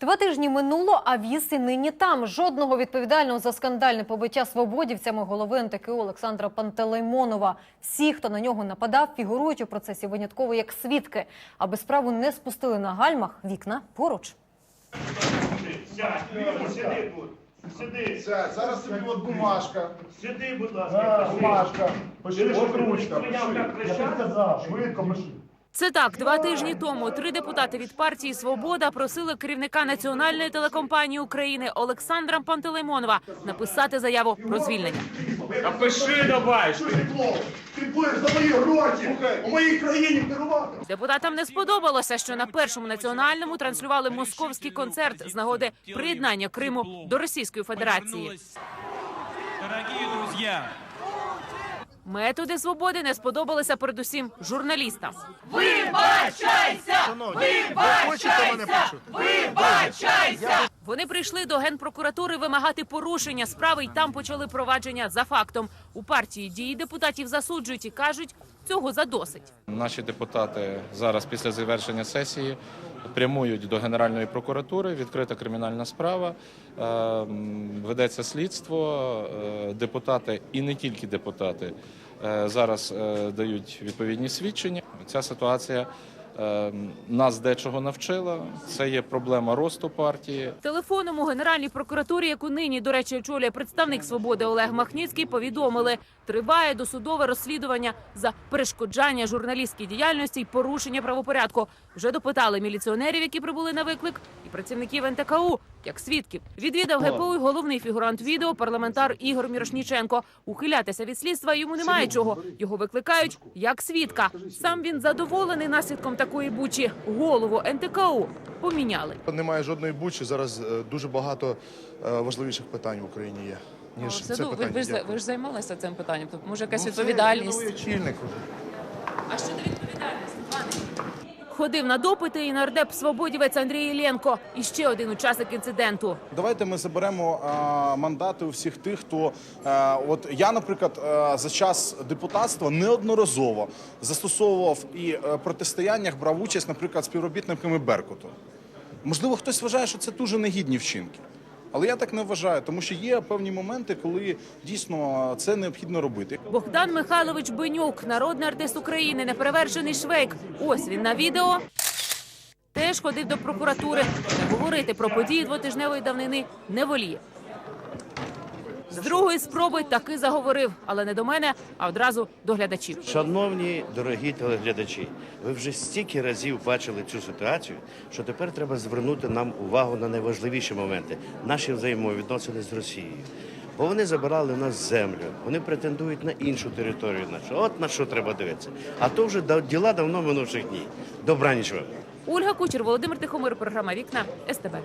Два тижні минуло, а віз і нині там. Жодного відповідального за скандальне побиття свободівцями голови НТКУ Олександра Пантелеймонова. Всі, хто на нього нападав, фігурують у процесі винятково як свідки. Аби справу не спустили на гальмах, вікна поруч. Сиди тут. Сиди. Сядь, зараз тобі от бумажка. Сиди, будь ласка. бумажка. Пиши, от що, ручка. Пиши. Я тобі казав, швидко пиши. Це так, два тижні тому три депутати від партії Свобода просили керівника національної телекомпанії України Олександра Пантелеймонова написати заяву про звільнення. Та пиши давай. Що ти клоун? Ти будеш за мої гроші у моїй країні керувати. Депутатам не сподобалося, що на першому національному транслювали московський концерт з нагоди приєднання Криму до Російської Федерації. Дорогие друзья, Методи свободи не сподобалися передусім журналістам. Вони прийшли до генпрокуратури вимагати порушення справи, і там почали провадження за фактом. У партії дії депутатів засуджують і кажуть, цього задосить. Наші депутати зараз після завершення сесії прямують до Генеральної прокуратури. Відкрита кримінальна справа, е, ведеться слідство. е, Депутати і не тільки депутати е, зараз дають відповідні свідчення. Ця ситуація нас дечого навчила. Це є проблема росту партії. Телефоном у Генеральній прокуратурі, яку нині, до речі, очолює представник свободи Олег Махніцький, повідомили, триває досудове розслідування за перешкоджання журналістській діяльності і порушення правопорядку. Вже допитали міліціонерів, які прибули на виклик, і працівників НТКУ як свідків. Відвідав ГПУ й головний фігурант відео парламентар Ігор Мірошніченко. Ухилятися від слідства йому немає чого. Його викликають як свідка. Сам він задоволений наслідком такої бучі. Голову НТКУ поміняли. Немає жодної бучі. Зараз е, дуже багато е, важливіших питань в Україні є. Ніж Все це ну, ви, питання. ви, ж, ви ж займалися цим питанням. Тобто, може, якась Ну, це відповідальність. новий очільник уже. А щодо відповідальності, пане? Ходив на допити і нардеп свободівець Андрій Іллєнко. І ще один учасник інциденту. Давайте ми заберемо е, мандати у всіх тих, хто е, от я, наприклад, е, за час депутатства неодноразово застосовував і е, протистояннях брав участь, наприклад, співробітниками Беркуту. Можливо, хтось вважає, що це дуже негідні вчинки. Але я так не вважаю, тому що є певні моменти, коли дійсно це необхідно робити. Богдан Михайлович Бенюк, народний артист України, неперевершений швейк. Ось він на відео. Теж ходив до прокуратури. Говорити про події двотижневої давнини не воліє. З другої спроби таки заговорив, але не до мене, а одразу до глядачів. Шановні дорогі телеглядачі, ви вже стільки разів бачили цю ситуацію, що тепер треба звернути нам увагу на найважливіші моменти наші взаємовідносини з Росією. Бо вони забирали в нас землю, вони претендують на іншу територію нашу. От на що треба дивитися. А то вже діла давно минувших днів. Добраніч вам. Ольга Кучер, Володимир Тихомир, програма Вікна СТБ.